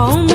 কমর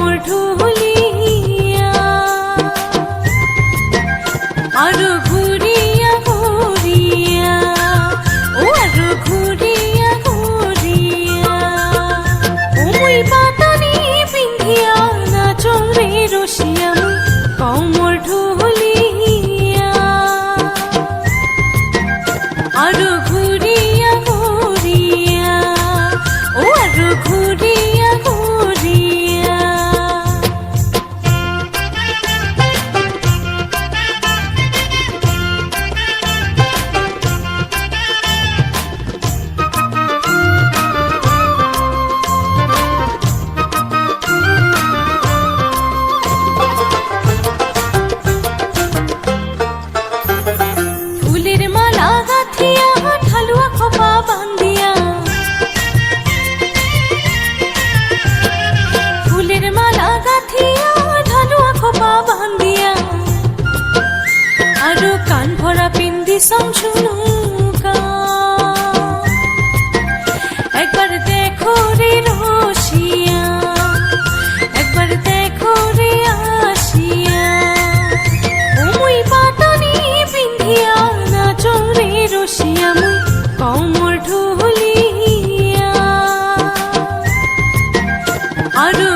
আরও কান ভরা পিন্দি সমঝুনু একবার দেখো রে রসিয়া, একবার দেখো রে আসিয়া। পিন্ধিয়া না চলে রসিয়া, মুই কমর ঢুলিয়া। আরও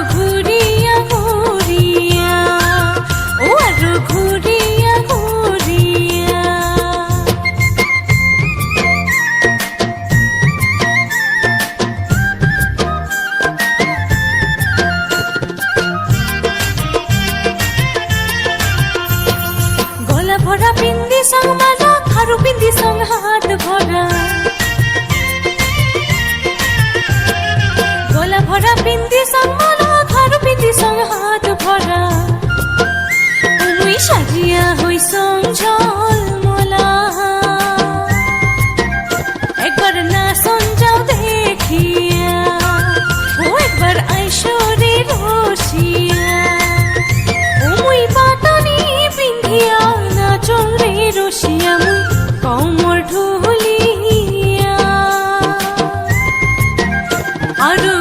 সাজিয়া হই সং ঝল মোলা একবার না সঞ্জাও দেখিয়া, ও একবার আইসরে রসিয়া মুই পাতানি না রসিয়া মুই কমর ঢুলিয়া। আরও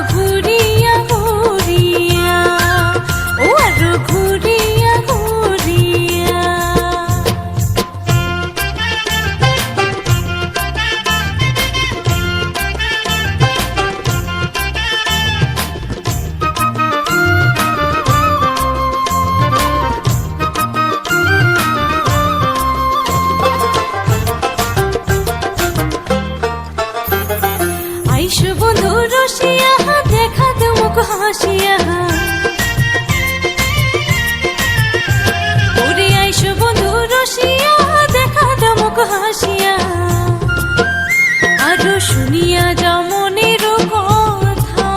মুখ ওরে আইসো দেখা মুখ হাসিয়া। আরও শুনিয়া যাও মনের কথা।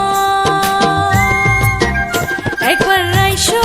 একবার আইসো